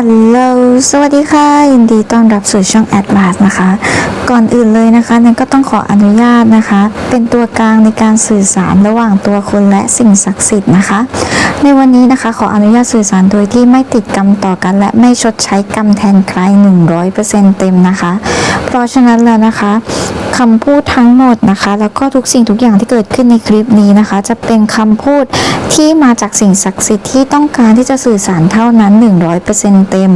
ฮัลโหล สวัสดีค่ะ ยินดีต้อนรับสู่ช่อง a d v a n c e นะคะ ก่อนอื่นเลยนะคะนันก็ต้องขออนุญาตนะคะ เป็นตัวกลางในการสื่อสารระหว่างตัวคนและสิ่งศักดิ์สิทธิ์นะคะ ในวันนี้นะคะขออนุญาตสื่อสารโดยที่ไม่ติดกรรมต่อกัน และไม่ชดใช้กรรมแทนใคร 100%เต็มนะคะ เพราะฉะนั้นแล้วนะคะ คำพูดทั้งหมดนะคะ แล้วก็ทุกสิ่งทุกอย่างที่เกิดขึ้นในคลิปนี้นะคะ จะเป็นคำพูดที่มาจากสิ่งศักดิ์สิทธิ์ที่ต้องการที่จะสื่อสารเท่านั้น 100%เต็ม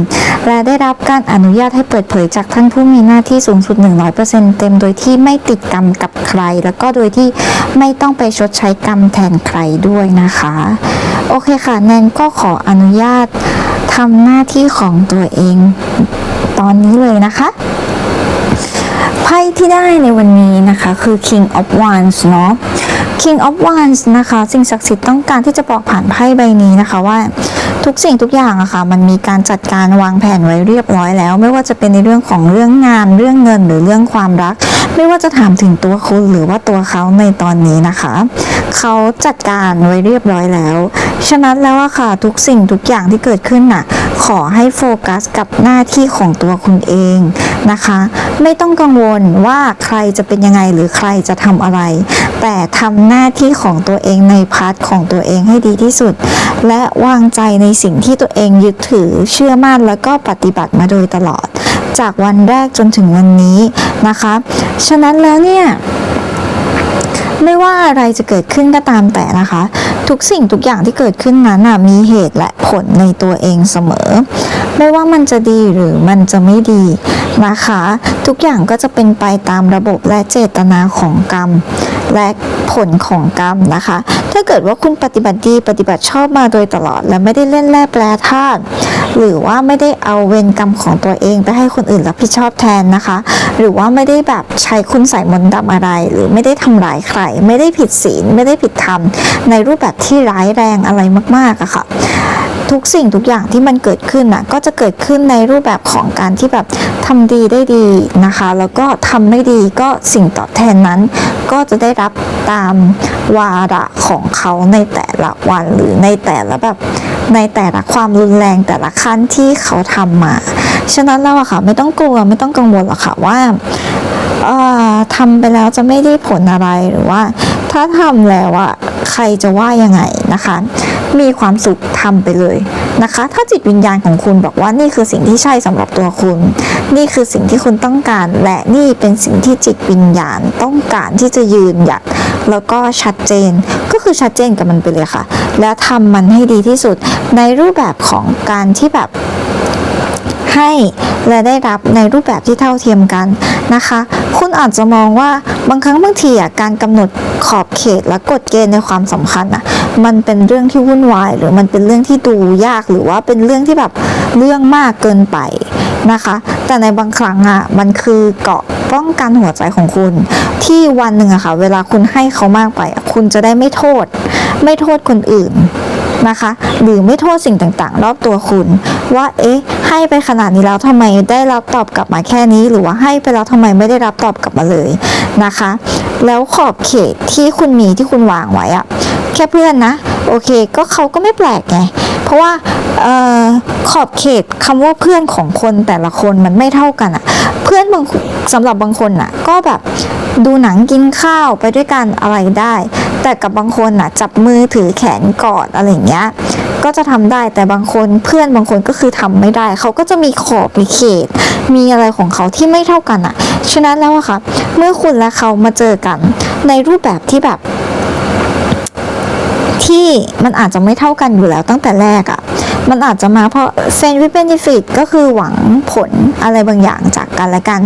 และได้รับการอนุญาตให้เปิดเผยจากท่านผู้มีหน้าที่สูงสุด 100%เต็ม โดยที่ไม่ติดกรรมกับใคร แล้วก็โดยที่ไม่ต้องไปชดใช้กรรมแทนใครด้วยนะคะ โอเคค่ะแนนก็ขออนุญาตทำหน้าที่ของตัวเองตอนนี้เลยนะคะ พ่ที่ได้ในวันนี้นะคะคือ King of Wands เนาะ King of Wands นะคะ สิ่งศักดิ์สิทธิ์ต้องการที่จะบอกผ่านไพ่ใบนี้นะคะว่าทุกสิ่งทุกอย่างอะค่ะมันมีการจัดการวางแผนไว้เรียบร้อยแล้ว ไม่ว่าจะเป็นในเรื่องของเรื่องงานเรื่องเงินหรือเรื่องความรัก ไม่ว่าจะถามถึงตัวคุณหรือว่าตัวเขาในตอนนี้นะคะ เขาจัดการไว้เรียบร้อยแล้ว ฉะนั้นแล้วอะค่ะทุกสิ่งทุกอย่างที่เกิดขึ้นน่ะ ขอให้โฟกัสกับหน้าที่ของตัวคุณเองนะคะ ไม่ต้องกังวลว่าใครจะเป็นยังไงหรือใครจะทำอะไร แต่ทำหน้าที่ของตัวเองในพาร์ทของตัวเองให้ดีที่สุด และวางใจในสิ่งที่ตัวเองยึดถือเชื่อมั่นแล้วก็ปฏิบัติมาโดยตลอด จากวันแรกจนถึงวันนี้นะคะ ฉะนั้นแล้วเนี่ย ไม่ว่าอะไรจะเกิดขึ้นก็ตามแต่นะคะ ทุกสิ่งทุกอย่างที่เกิดขึ้นนั้นมีเหตุและผลในตัวเองเสมอ ไม่ว่ามันจะดีหรือมันจะไม่ดีนะคะ ทุกอย่างก็จะเป็นไปตามระบบและเจตนาของกรรม และผลของกรรมนะคะ ถ้าเกิดว่าคุณปฏิบัติดีปฏิบัติชอบมาโดยตลอด และไม่ได้เล่นแร่แปรธาตุหรือว่าไม่ได้เอาเวรกรรมของตัวเองไปให้คนอื่นรับผิดชอบแทนนะคะ หรือว่าไม่ได้แบบใช้คุณใส่มนต์ดำอะไร หรือไม่ได้ทำร้ายใคร ไม่ได้ผิดศีล ไม่ได้ผิดธรรม ในรูปแบบที่ร้ายแรงอะไรมากๆอะค่ะ ทุกสิ่งทุกอย่างที่มันเกิดขึ้นน่ะก็จะเกิดขึ้นในรูปแบบของการที่แบบทำดีได้ดีนะคะ แล้วก็ทำไม่ดีก็สิ่งตอบแทนนั้น ก็จะได้รับตามวาระของเขาในแต่ละวันหรือในแต่ละแบบในแต่ละความรุนแรงแต่ละขั้นที่เขาทำมา ฉะนั้นแล้วอะค่ะไม่ต้องกลัวไม่ต้องกังวลหรอกค่ะว่าเอ่อทำไปแล้วจะไม่ได้ผลอะไรหรือว่า ถ้าทำแล้วอะใครจะว่ายังไงนะคะ มีความสุขทำไปเลยนะคะ ถ้าจิตวิญญาณของคุณบอกว่านี่คือสิ่งที่ใช่สำหรับตัวคุณ นี่คือสิ่งที่คุณต้องการ และนี่เป็นสิ่งที่จิตวิญญาณต้องการที่จะยืนหยัดแล้วก็ชัดเจนก็คือชัดเจนกับมันไปเลยค่ะ แล้วทำมันให้ดีที่สุดในรูปแบบของการที่แบบ ให้และได้รับในรูปแบบที่เท่าเทียมกันนะคะ คุณอาจจะมองว่าบางครั้งบางทีอะการกำหนดขอบเขตและกฎเกณฑ์ในความสำคัญอะมันเป็นเรื่องที่วุ่นวาย หรือมันเป็นเรื่องที่ดูยากหรือว่าเป็นเรื่องที่แบบเรื่องมากเกินไปนะคะ แต่ในบางครั้งอะมันคือเกาะป้องกันหัวใจของคุณ ที่วันหนึ่งอะค่ะเวลาคุณให้เขามากไป คุณจะได้ไม่โทษ ไม่โทษคนอื่น นะคะ หรือไม่โทษสิ่งต่างๆ รอบตัวคุณ ว่าเอ๊ะ ให้ไปขนาดนี้แล้วทำไมได้รับตอบกลับมาแค่นี้ หรือว่าให้ไปแล้วทำไมไม่ได้รับตอบกลับมาเลยนะคะ แล้วขอบเขตที่คุณมีที่คุณวางไว้อะแค่เพื่อนนะ โอเค ก็เขาก็ไม่แปลกไงเพราะว่าออขอบเขตคำว่าเพื่อนของคนแต่ละคนมันไม่เท่ากันอะเพื่อนบางสำหรับบางคนอะก็แบบดูหนังกินข้าวไปด้วยกันอะไรได้ แต่กับบางคนน่ะจับมือถือแขนกอดอะไรอย่างเงี้ยก็จะทำได้แต่บางคนเพื่อนบางคนก็คือทำไม่ได้ เขาก็จะมีขอบมีเขต มีอะไรของเขาที่ไม่เท่ากันอะฉะนั้นแล้วอะค่ะ เมื่อคุณและเขามาเจอกัน ในรูปแบบที่แบบ ที่มันอาจจะไม่เท่ากันอยู่แล้วตั้งแต่แรกอะ่ะมันอาจจะมาเพราะเซนวิเบนฟิตก็คือหวังผลอะไรบางอย่างจากกันและกัน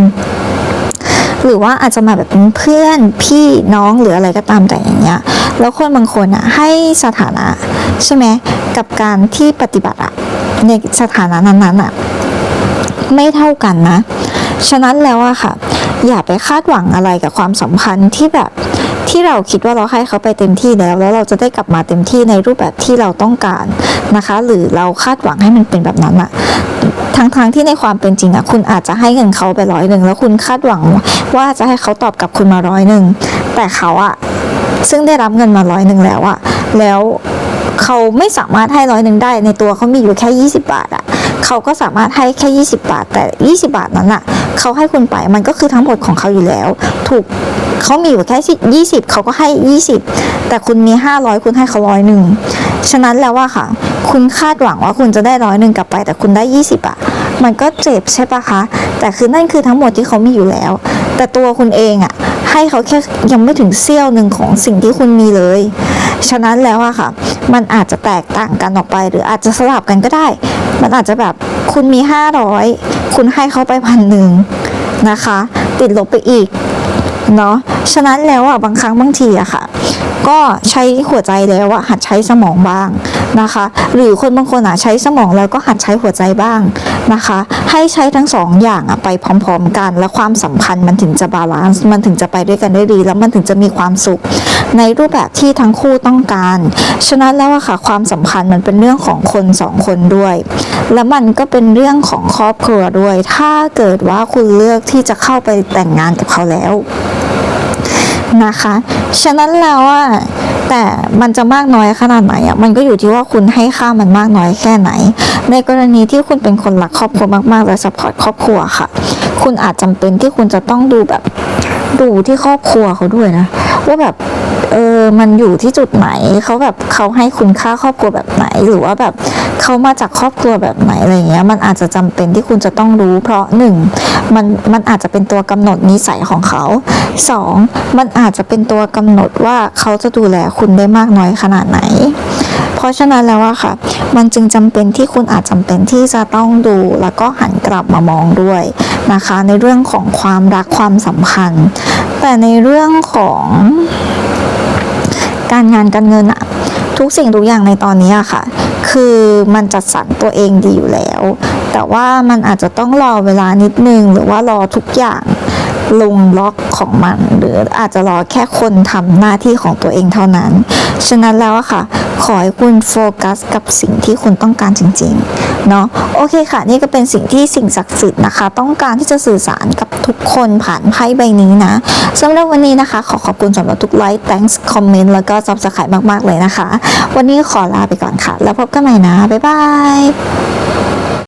หรือว่าอาจจะมาแบบเป็นเพื่อนพี่น้องหรืออะไรก็ตามแต่อย่างเงี้ยแล้วคนบางคนอะให้สถานะใช่ไหมกับการที่ปฏิบัติอะในสถานะนั้นๆอะไม่เท่ากันนะ ฉะนั้นแล้วอะค่ะ อย่าไปคาดหวังอะไรกับความสัมพันธ์ที่แบบที่เราคิดว่าเราให้เขาไปเต็มที่แล้ว แล้วเราจะได้กลับมาเต็มที่ในรูปแบบที่เราต้องการนะคะ หรือเราคาดหวังให้มันเป็นแบบนั้นอะ ทั้งๆทที่ในความเป็นจริงอะคุณอาจจะให้เงินเขาไปร้อยหนึ่งแล้วคุณคาดหวังว่าจะให้เขาตอบกลับคุณมาร้อยหนึ่งแต่เขาอะซึ่งได้รับเงินมาร้อยหนึ่งแล้วอะแล้วเขาไม่สามารถให้ร้อยหนึ่งได้ในตัวเขามีอยู่แค่ 20 บาทอะเขาก็สามารถให้แค่ 20 บาท แต่ 20 บาทนั้นอะเขาให้คุณไปมันก็คือทั้งหมดของเขาอยู่แล้ว ถูกเขามีอยู่แค่ 20 เขาก็ให้ 20 แต่คุณมี 500 คุณให้เขาร้อยหนึ่ง ฉะนั้นแล้วว่าค่ะ คุณคาดหวังว่าคุณจะได้ร้อยหนึ่งกลับไป แต่คุณได้ 20อะมันก็เจ็บใช่ปะคะ แต่คือนั่นคือทั้งหมดที่เขามีอยู่แล้ว แต่ตัวคุณเองอะให้เขาแค่ยังไม่ถึงเสี้ยวหนึ่งของสิ่งที่คุณมีเลย ฉะนั้นแล้วอะค่ะ มันอาจจะแตกต่างกันออกไป หรืออาจจะสลับกันก็ได้ มันอาจจะแบบคุณมี 500 คุณให้เขาไปพันหนึ่งนะคะ ติดลบไปอีก เนาะฉะนั้นแล้วอะบางครั้งบางทีอะค่ะ ก็ใช้หัวใจแล้วอะหัดใช้สมองบ้างนะคะ หรือคนบางคนอะใช้สมองแล้วก็หัดใช้หัวใจบ้าง นะคะ ให้ใช้ทั้งสองอย่างอะไปพร้อม ๆ กัน และความสัมพันธ์มันถึงจะบาลานซ์มันถึงจะไปด้วยกันได้ดี แล้วมันถึงจะมีความสุข ในรูปแบบที่ทั้งคู่ต้องการ ฉะนั้นแล้วอะค่ะความสัมพันธ์มันเป็นเรื่องของคนสองคนด้วย และมันก็เป็นเรื่องของครอบครัวด้วย ถ้าเกิดว่าคุณเลือกที่จะเข้าไปแต่งงานกับเขาแล้ว นะคะ ฉะนั้นแล้วอะแต่มันจะมากน้อยขนาดไหนอะมันก็อยู่ที่ว่าคุณให้ค่ามันมากน้อยแค่ไหน ในกรณีที่คุณเป็นคนรักครอบครัวมากๆและสปอร์ตครอบครัวค่ะ คุณอาจจำเป็นที่คุณจะต้องดูแบบดูที่ครอบครัวเขาด้วยนะว่าแบบเออมันอยู่ที่จุดไหนเขาแบบเขาให้คุณค่าครอบครัวแบบไหนหรือว่าแบบ เขามาจากครอบครัวแบบไหนอะไรเงี้ยมันอาจจะจำเป็นที่คุณจะต้องรู้ เพราะหนึ่งมันมันอาจจะเป็นตัวกำหนดนิสัยของเขาสองมันอาจจะเป็นตัวกำหนดว่าเขาจะดูแลคุณได้มากน้อยขนาดไหน เพราะฉะนั้นแล้วอะค่ะ มันจึงจำเป็นที่คุณอาจจำเป็นที่จะต้องดูแล้วก็หันกลับมามองด้วยนะคะ ในเรื่องของความรักความสัมพันธ์ แต่ในเรื่องของการงานการเงินอะทุกสิ่งทุกอย่างในตอนนี้อะค่ะ คือมันจัดสรรตัวเองดีอยู่แล้ว แต่ว่ามันอาจจะต้องรอเวลานิดนึง หรือว่ารอทุกอย่างลงล็อกของมัน หรืออาจจะรอแค่คนทำหน้าที่ของตัวเองเท่านั้น ฉะนั้นแล้วอะค่ะ ขอให้คุณโฟกัสกับสิ่งที่คุณต้องการจริงๆ เนาะโอเคค่ะ นี่ก็เป็นสิ่งที่สิ่งศักดิ์สิทธิ์นะคะ ต้องการที่จะสื่อสารกับทุกคนผ่านไพ่ใบนี้นะสำหรับวันนี้นะคะ ขอขอบคุณสำหรับทุกไลค์ thanks comment แล้วก็ซับสไครต์มากๆเลยนะคะ วันนี้ขอลาไปก่อนค่ะ แล้วพบกันใหม่นะ บ๊ายบาย